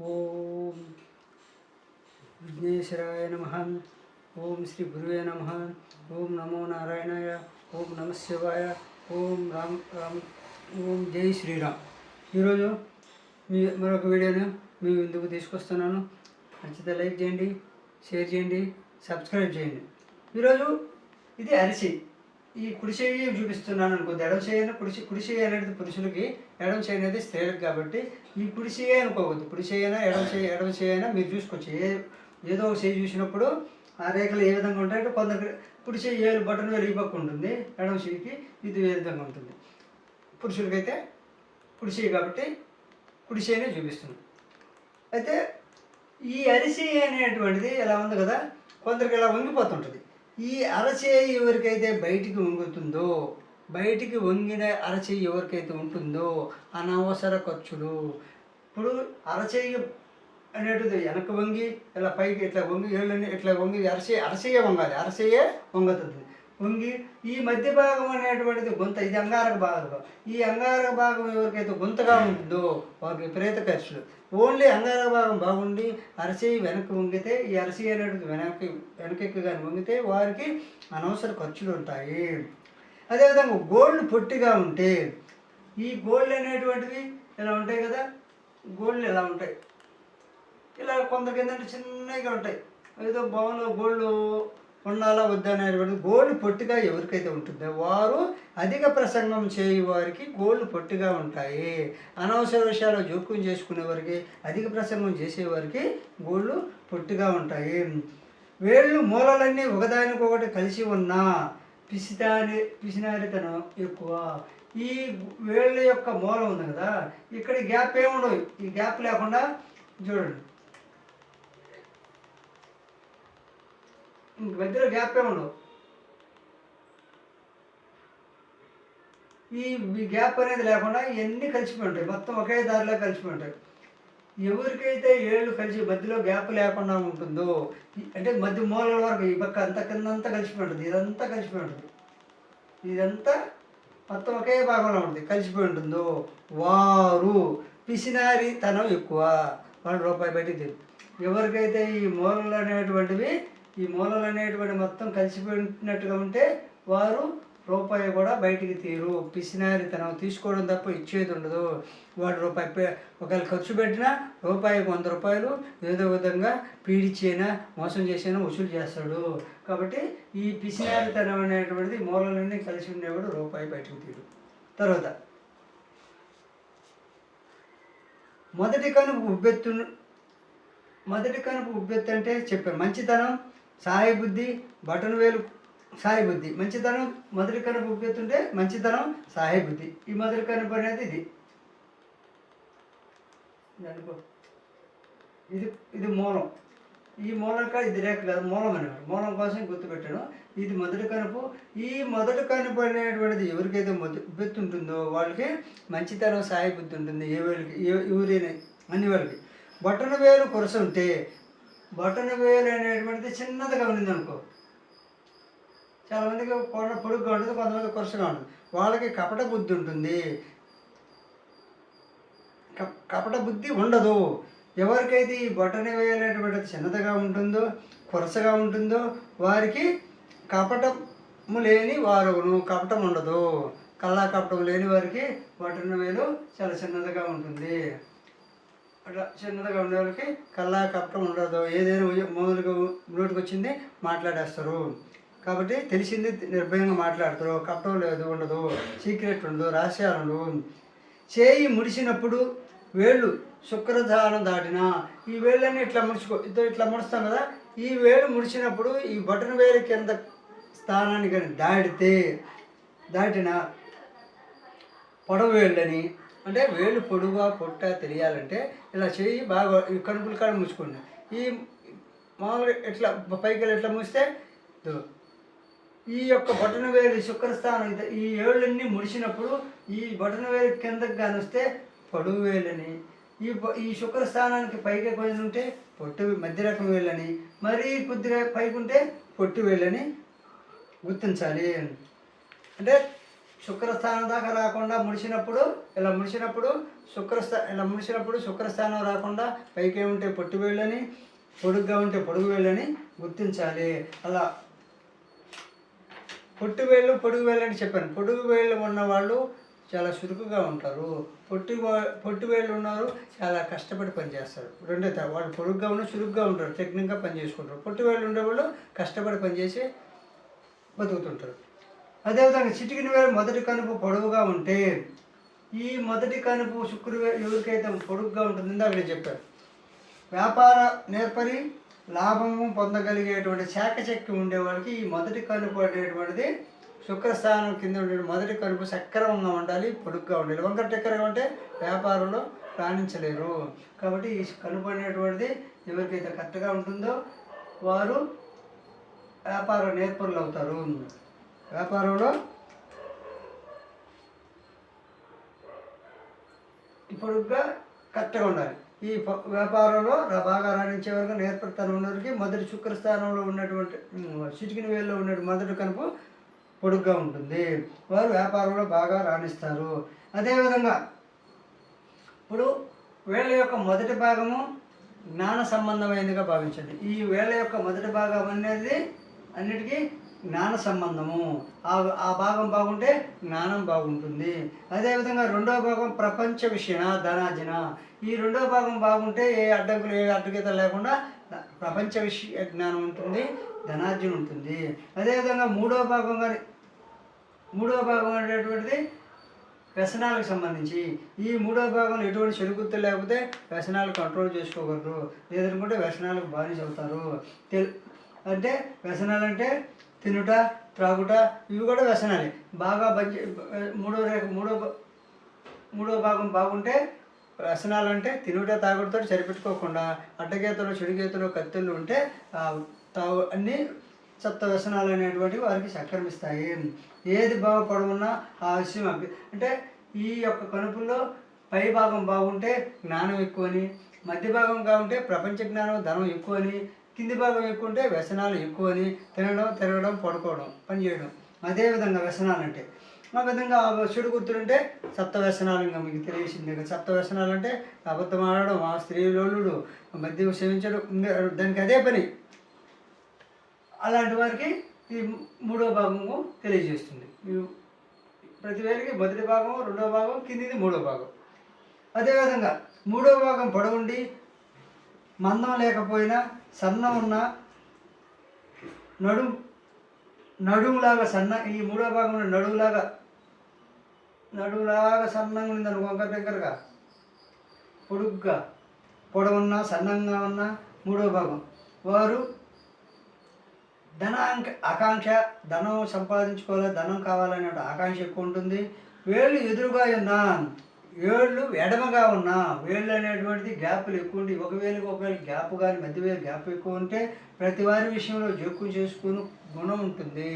ఓం విఘ్నేశ్వరాయ నమ. ఓం శ్రీ గురువే నమ. ఓం నమో నారాయణాయ. ఓం నమ శివాయ. ఓం రామ్ రామ్ ఓం జై శ్రీరామ్. ఈరోజు మీ మరొక వీడియోను మీ ముందుకు తీసుకొస్తున్నాను. నచ్చితే లైక్ చేయండి షేర్ చేయండి సబ్స్క్రైబ్ చేయండి. ఈరోజు ఇది అరిసి. ఈ కుడి చేయి చూపిస్తున్నాను అనుకో ఎడమ చేయని కుడి కుడి చేయి అనేది పురుషులకి ఎడమ చేయి అనేది స్త్రీలకు కాబట్టి ఈ కుడి చేయి అనుకోవద్దు. కుడి చేయనా ఎడమ చేయి ఎడమ చేయనా మీరు చూసుకోవచ్చు. ఏ ఏదో ఒక చేయి చూసినప్పుడు ఆ రేఖలు ఏ విధంగా ఉంటాయంటే కొందరు కుడి చేయి ఏలు బటన్ వేలు ఈ పక్క ఉంటుంది ఎడమ చేయికి ఇది ఏ విధంగా ఉంటుంది. పురుషులకైతే కుడి చేయి కాబట్టి కుడి చేయినే చూపిస్తుంది అయితే ఈ అరిసి అనేటువంటిది ఎలా ఉంది కదా కొందరికి ఇలా వంగిపోతుంటుంది. ఈ అరచేయి ఎవరికైతే బయటికి వంగుతుందో బయటికి వంగిన అరచేయి ఎవరికైతే ఉంటుందో అనవసర ఖర్చులు. ఇప్పుడు అరచేయి అనేటిది వెనక వంగి ఇలా పైకి ఇట్లా వంగి ఏళ్ళని ఇట్లా వంగి అరచేయి అరచేయ వంగాలి. అరచేయే వంగుతుంది వంగి ఈ మధ్య భాగం అనేటువంటిది గుంత ఇది అంగారక భాగం. ఈ అంగారక భాగం ఎవరికైతే గుంతగా ఉంటుందో వారికి ప్రేత ఖర్చులు. ఓన్లీ అంగారక భాగం బాగుండి అరసి వెనక్కి వంగితే ఈ అరసి అనేటువంటి వెనక్కి వెనకెక్కి కానీ వంగితే వారికి అనవసర ఖర్చులు ఉంటాయి. అదేవిధంగా గోల్డ్ పొట్టిగా ఉంటే ఈ గోల్డ్ అనేటువంటివి ఇలా ఉంటాయి కదా గోల్డ్ ఇలా ఉంటాయి. ఇలా కొందరికి ఏంటంటే చిన్నగా ఉంటాయి. ఏదో భవన్లో గోల్డ్ ఉండాలా వద్దనేటువంటి గోల్డ్ పొట్టిగా ఎవరికైతే ఉంటుందో వారు అధిక ప్రసంగం చేయు వారికి గోల్డ్ పొట్టిగా ఉంటాయి. అనవసర విషయాలు జోక్యం చేసుకునే వారికి అధిక ప్రసంగం చేసేవారికి గోళ్ళు పొట్టిగా ఉంటాయి. వేళ్ళు మూలలన్నీ ఒకదానికొకటి కలిసి ఉన్న పిసిదాని పిసినారితనం ఎక్కువ. ఈ వేళ్ళ యొక్క మూలం ఉంది కదా ఇక్కడ గ్యాప్ ఏముండవు ఈ గ్యాప్ లేకుండా చూడండి ఇంక మధ్యలో గ్యాప్ ఏముండవు ఈ గ్యాప్ అనేది లేకుండా ఇవన్నీ కలిసిపోయి ఉంటాయి. మొత్తం ఒకే దారిలో కలిసిపోయి ఉంటాయి. ఎవరికైతే ఏళ్ళు కలిసి మధ్యలో గ్యాప్ లేకుండా ఉంటుందో అంటే మధ్య మూలల వరకు ఈ పక్క అంత కింద అంతా కలిసిపోయి ఉంటుంది. ఇదంతా కలిసిపోయి ఉంటుంది. ఇదంతా మొత్తం ఒకే భాగంలో ఉంటుంది. కలిసిపోయి ఉంటుందో వారు పిసినారితనం ఎక్కువ. వాళ్ళ రూపాయి బయటికి తెలియదు ఎవరికైతే ఈ మూలలు అనేటువంటివి ఈ మూలలు అనేటువంటి మొత్తం కలిసిపోయినట్టుగా ఉంటే వారు రూపాయి కూడా బయటికి తీరు. పిసినారితనం తీసుకోవడం తప్ప ఇచ్చేది ఉండదు. వాడు రూపాయి ఒకవేళ ఖర్చు పెట్టినా రూపాయికి వంద రూపాయలు ఏదో విధంగా పీడిచైనా మోసం చేసైనా వసూలు చేస్తాడు. కాబట్టి ఈ పిసినారితనం అనేటువంటిది మూలలన్నీ కలిసి ఉండేవాడు రూపాయి బయటకు తీరు. తర్వాత మొదటి కనుపు ఉబ్బెత్తు మొదటి కనుపు ఉబ్బెత్తు అంటే చెప్పాను. మంచితనం సాయి బుద్ధి బటన్ వేలు సాయి బుద్ధి మంచితనం మొదటి కనుపు ఉపయోగిస్తుంటే మంచితనం సాయి బుద్ధి ఈ మొదటి కనుపు అనేది ఇది. ఇది అనుకో. ఇది ఇది మూలం. ఈ మూలం కాదు ఇది రేఖ కాదు మూలం అనేవాడు మూలం కోసం గుర్తుపెట్టాను. ఇది మొదటి కనుపు. ఈ మొదటి కనుపు అనేటువంటిది ఎవరికైతే మొదటి ఉంటుందో వాళ్ళకి మంచితనం సాయి బుద్ధి ఉంటుంది. ఏ వేలకి ఏ ఎవరైనా అన్ని వాళ్ళకి. బటన్ వేలు కొరస ఉంటే బటన్ వేలు అనేటువంటిది చిన్నదిగా ఉంది అనుకో. చాలామందికి కొండ పొడుగ్గా ఉంటుంది కొంతమంది కొరసగా ఉంటుంది. వాళ్ళకి కపట బుద్ధి ఉంటుంది. కపట బుద్ధి ఉండదు. ఎవరికైతే ఈ బటన్ వేయలేటువంటిది చిన్నదిగా ఉంటుందో కొరసగా ఉంటుందో వారికి కపటము లేని వారును కపటం ఉండదు. కళ్ళా కపటం లేని వారికి బటన్ వేలు చాలా చిన్నదిగా ఉంటుంది. అట్లా చిన్నదిగా ఉండే వాళ్ళకి కల్లా కపటం ఉండదు. ఏదైనా మొదలుగా నోటికి వచ్చింది మాట్లాడేస్తారు. కాబట్టి తెలిసింది నిర్భయంగా మాట్లాడతారు. కప్పటం లేదు ఉండదు. సీక్రెట్ ఉండదు రహస్యాలు ఉండవు. చేయి ముడిసినప్పుడు వేళ్ళు శుక్రధారం దాటిన ఈ వేళ్ళని ఇట్లా ముడుచుకో ఇద్దరు ఇట్లా ముడుస్తాం కదా ఈ వేలు ముడిచినప్పుడు ఈ బటన్ వేలు కింద స్థానాన్ని కానీ దాటితే దాటిన పొడవ వేళ్ళని అంటే వేళ్ళు పొడుగా పొట్ట తెలియాలంటే ఇలా చేయి బాగా ఈ కనుపుల కాడ ముచ్చుకోండి ఈ మామూలుగా ఇట్లా పైకి వెళ్ళి ఇట్లా మూస్తే ఈ యొక్క బటన్ వేలు శుక్రస్థానం ఇది- ఈ ఏళ్ళన్నీ ముడిచినప్పుడు ఈ బటన్ వేలు కిందకి కానీ వస్తే పొడుగు వేలని. ఈ ఈ శుక్రస్థానానికి పైకి కొంచెం ఉంటే పొట్టు మధ్య రకం వేలని. మరీ కొద్దిగా పైకి ఉంటే పొట్టు వేలని గుర్తించాలి. అంటే శుక్రస్థానం దాకా రాకుండా ముడిచినప్పుడు ఇలా ముడిచినప్పుడు శుక్రస్థా ఇలా ముడిచినప్పుడు శుక్రస్థానం రాకుండా పైకి ఉంటే పొట్టి వేళ్ళని పొడుగ్గా ఉంటే పొడుగు వేళ్ళని గుర్తించాలి. అలా పొట్టి వేళ్ళు పొడుగు వేళ్ళని చెప్పాను. పొడుగు వేళ్ళు ఉన్న వాళ్ళు చాలా చురుకుగా ఉంటారు. పొట్టి వా- పొట్టి వేళ్ళు ఉన్నారు చాలా కష్టపడి పనిచేస్తారు. రెండో తర్వాత వాళ్ళు పొడుగ్గా ఉన్న చురుగ్గా ఉంటారు. టెక్నిక్గా పని చేసుకుంటారు పొట్టి వేళ్ళు ఉండేవాళ్ళు కష్టపడి పనిచేసి బతుకుతుంటారు. అదేవిధంగా చిటికిన వేలు మొదటి కనుపు పొడవుగా ఉంటే ఈ మొదటి కనుపు శుక్ర ఎవరికైతే పొడుగ్గా ఉంటుందో అక్కడ చెప్పారు. వ్యాపార నేర్పరి లాభము పొందగలిగేటువంటి శాఖశక్తి ఉండేవాళ్ళకి ఈ మొదటి కనుపు అనేటువంటిది శుక్రస్థానం కింద ఉండే మొదటి కనుపు సక్రమంగా ఉండాలి పొడుగ్గా ఉండాలి. వంకర టెక్కరగా ఉంటే వ్యాపారంలో రాణించలేరు. కాబట్టి ఈ కనుపు అనేటువంటిది ఎవరికైతే కరెక్ట్గా ఉంటుందో వారు వ్యాపార నేర్పరులు అవుతారు. వ్యాపారంలో ఇప్పుడుగా కరెక్ట్గా ఉండాలి. ఈ వ్యాపారంలో బాగా రాణించే వరకు నేర్పడతాను ఉన్నవారికి మొదటి శుక్రస్థానంలో ఉన్నటువంటి చిటికిన వేల్లో ఉన్నటువంటి మొదటి కనుపు పొడుగ్గా ఉంటుంది. వారు వ్యాపారంలో బాగా రాణిస్తారు. అదేవిధంగా ఇప్పుడు వేళ్ళ యొక్క మొదటి భాగము జ్ఞాన సంబంధమైనదిగా భావించండి. ఈ వేళ్ళ యొక్క మొదటి భాగం అనేది అన్నిటికీ జ్ఞాన సంబంధము. ఆ ఆ భాగం బాగుంటే జ్ఞానం బాగుంటుంది. అదేవిధంగా రెండో భాగం ప్రపంచ విషయన ధనార్జన. ఈ రెండో భాగం బాగుంటే ఏ అడ్డంకులు ఏ అడ్డుగీతలు లేకుండా ప్రపంచ విషయ జ్ఞానం ఉంటుంది ధనార్జన ఉంటుంది. అదేవిధంగా మూడో భాగం కానీ మూడో భాగం అనేటువంటిది వ్యసనాలకు సంబంధించి. ఈ మూడో భాగంలో ఎటువంటి చెడుగుర్తు లేకపోతే వ్యసనాలు కంట్రోల్ చేసుకోగలరు. లేదనుకుంటే వ్యసనాలకు బానిస అవుతారు. తెల్ అంటే వ్యసనాలు అంటే తినుట త్రాగుట ఇవి కూడా వ్యసనాలే. బాగా బంచి మూడో మూడో మూడో భాగం బాగుంటే వ్యసనాలు అంటే తినుట తాగుడుతో సరిపెట్టుకోకుండా అడ్డగీతలు చెడుగీతలు కత్తులు ఉంటే తాగు అన్నీ సప్త వ్యసనాలు అనేటువంటివి వారికి సంక్రమిస్తాయి ఏది బాగుపడవున్నా ఆ విషయం అంటే ఈ యొక్క కనుపుల్లో పై భాగం బాగుంటే జ్ఞానం ఎక్కువని మధ్య భాగం బాగుంటే ప్రపంచ జ్ఞానం ధనం ఎక్కువని కింది భాగం ఎక్కువ ఉంటే వ్యసనాలు ఎక్కువని తినడం తిరగడం పడుకోవడం పని చేయడం. అదేవిధంగా వ్యసనాలు అంటే ఆ విధంగా చెడు గుర్తులుంటే సప్త వ్యసనాలు ఇంకా మీకు తెలియసింది సప్త వ్యసనాలు అంటే అబద్ధం ఆడడం ఆ స్త్రీలోలుడు మద్యం సేవించడం దానికి అదే పని. అలాంటి వారికి ఈ మూడో భాగము తెలియజేస్తుంది. ప్రతి వేలకి మొదటి భాగం రెండో భాగం కిందిది మూడో భాగం. అదేవిధంగా మూడో భాగం పొడవుండి మందం లేకపోయినా సన్నం ఉన్న నడు నడుములాగా సన్న ఈ మూడో భాగంలో నడువులాగా నడువులాగా సన్నంగా ఉంది వంక దగ్గరగా పొడుగ్గా పొడవున్నా సన్నంగా ఉన్న మూడో భాగం. వారు ధనాంక ఆకాంక్ష ధనం సంపాదించుకోవాలి ధనం కావాలనే ఆకాంక్ష ఎక్కువ ఉంటుంది. వేళ్ళు ఎదురుగా ఉన్నాను వేళ్ళు ఎడమగా ఉన్నా వేళ్ళు అనేటువంటిది గ్యాప్లు ఎక్కువ ఉండి ఒక వేలుకి ఒక వేలు గ్యాప్ కానీ మధ్య వేలు గ్యాప్ ఎక్కువ ఉంటే ప్రతి వారి విషయంలో జోక్యం చేసుకుని గుణం ఉంటుంది.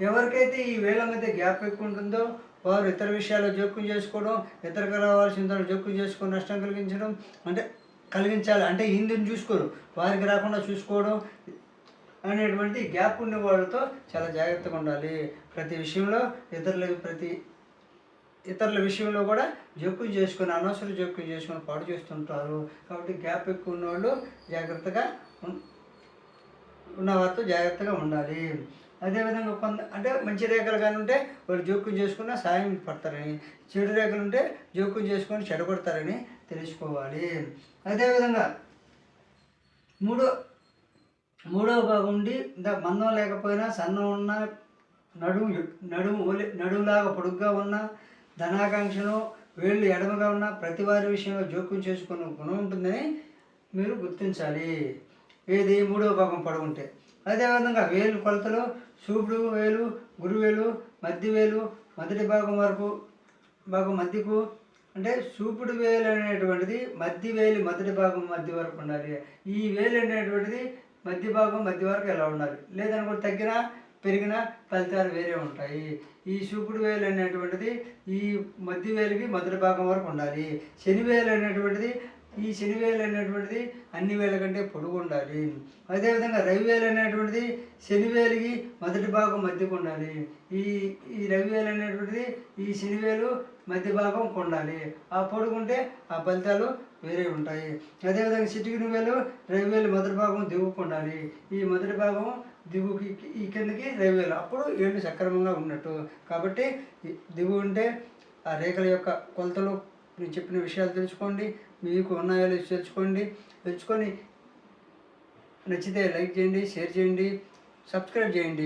ఎవరికైతే ఈ వేళ్ళ మధ్య గ్యాప్ ఎక్కువ ఉంటుందో వారు ఇతర విషయాల్లో జోక్యం చేసుకోవడం ఇతరకు రావాల్సిన దాన్ని జోక్యం చేసుకొని నష్టం కలిగించడం అంటే కలిగించాలి అంటే హిందీని చూసుకోరు వారికి రాకుండా చూసుకోవడం అనేటువంటి గ్యాప్ ఉండే వాళ్ళతో చాలా జాగ్రత్తగా ఉండాలి. ప్రతి విషయంలో ఇతరులకు ప్రతి ఇతరుల విషయంలో కూడా జోక్యం చేసుకొని అనవసరం జోక్యం చేసుకొని పాడు చేస్తుంటారు. కాబట్టి గ్యాప్ ఎక్కువ ఉన్నవాళ్ళు జాగ్రత్తగా ఉన్- ఉన్న వారితో జాగ్రత్తగా ఉండాలి. అదేవిధంగా కొంత అంటే మంచి రేఖలు కానీ ఉంటే వాళ్ళు జోక్యం చేసుకున్న సాయం పడతారని చెడు రేఖలు ఉంటే జోక్యం చేసుకొని చెడగొడతారని తెలుసుకోవాలి. అదేవిధంగా మూడో మూడవ భాగం ఉండి ఇంత మందం లేకపోయినా సన్నం ఉన్న నడుము నడుము ఒలి నడుములాగా పొడుగ్గా ఉన్న ధనాకాంక్షను వేళ్ళు ఎడమగా ఉన్న ప్రతి వారి విషయంలో జోక్యం చేసుకున్న గుణం ఉంటుందని మీరు గుర్తించాలి. ఏది మూడవ భాగం పొడవుంటే అదేవిధంగా వేలు కొలతలు చూపుడు వేలు గురువేలు మధ్య వేలు మొదటి భాగం వరకు భాగం మధ్యకు అంటే చూపుడు వేలు అనేటువంటిది మధ్య వేలు మొదటి భాగం మధ్య వరకు ఉండాలి. ఈ వేలు అనేటువంటిది మధ్య భాగం మధ్య వరకు ఎలా ఉండాలి? లేదనుకో తగ్గినా పెరిగిన ఫలితాలు వేరే ఉంటాయి. ఈ చూపుడు వేలు అనేటువంటిది ఈ మధ్య వేలుకి మొదటి భాగం వరకు ఉండాలి. శని వేలు అనేటువంటిది ఈ శనివేలు అనేటువంటిది అన్ని వేల కంటే పొడుగు ఉండాలి. అదేవిధంగా రవివేలు అనేటువంటిది శనివేలికి మొదటి భాగం మధ్యకు ఉండాలి ఈ ఈ రవివేలు అనేటువంటిది ఈ శనివేలు మధ్య భాగం కొండాలి. ఆ పొడుగుంటే ఆ ఫలితాలు వేరే ఉంటాయి. అదేవిధంగా చిటికిన వేలు రవివేలు మొదటి భాగం దిగుకుండాలి ఈ మొదటి భాగం దిగుకి ఈ కిందకి రవివేలు అప్పుడు ఏళ్ళు సక్రమంగా ఉన్నట్టు. కాబట్టి దిగు దిగువ ఉంటే ఆ రేఖల యొక్క కొలతలు నేను చెప్పిన విషయాలు తెలుసుకోండి. మీకు ఉన్నాయో లేదో తెలుసుకోండి. తెలుసుకొని నచ్చితే లైక్ చేయండి షేర్ చేయండి సబ్స్క్రైబ్ చేయండి.